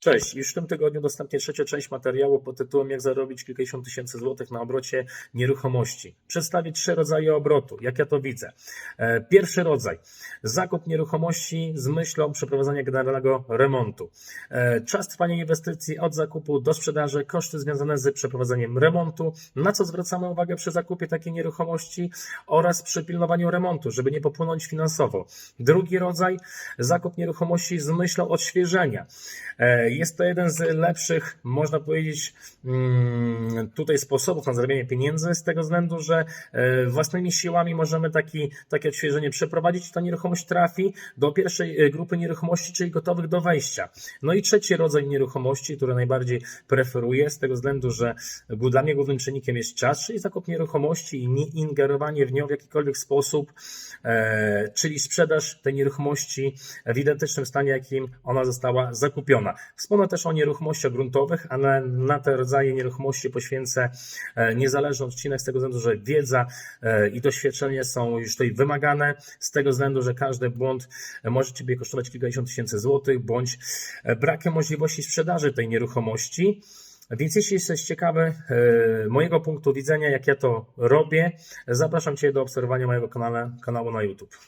Cześć, już w tym tygodniu dostępnie trzecia część materiału pod tytułem Jak zarobić kilkadziesiąt tysięcy złotych na obrocie nieruchomości. Przedstawię trzy rodzaje obrotu, jak ja to widzę. E, Pierwszy rodzaj, zakup nieruchomości z myślą przeprowadzenia generalnego remontu. E, Czas trwania inwestycji od zakupu do sprzedaży, koszty związane z przeprowadzeniem remontu, na co zwracamy uwagę przy zakupie takiej nieruchomości oraz przy pilnowaniu remontu, żeby nie popłynąć finansowo. Drugi rodzaj, zakup nieruchomości z myślą odświeżenia. Jest to jeden z lepszych, można powiedzieć, mm, tutaj sposobów na zarabianie pieniędzy, z tego względu, że e, własnymi siłami możemy taki, takie odświeżenie przeprowadzić. Ta nieruchomość trafi do pierwszej e, grupy nieruchomości, czyli gotowych do wejścia. No i trzeci rodzaj nieruchomości, który najbardziej preferuję, z tego względu, że dla mnie głównym czynnikiem jest czas, czyli zakup nieruchomości i nie ingerowanie w nią w jakikolwiek sposób, e, czyli sprzedaż tej nieruchomości w identycznym stanie, jakim ona została zakupiona. Wspomnę też o nieruchomościach gruntowych, a na, te rodzaje nieruchomości poświęcę e, niezależny odcinek z tego względu, że wiedza e, i doświadczenie są już tutaj wymagane, z tego względu, że każdy błąd może Ciebie kosztować kilkadziesiąt tysięcy złotych, bądź e, brakiem możliwości sprzedaży tej nieruchomości. Więc jeśli jesteś ciekawy e, mojego punktu widzenia, jak ja to robię, zapraszam Cię do obserwowania mojego kanale, kanału na YouTube.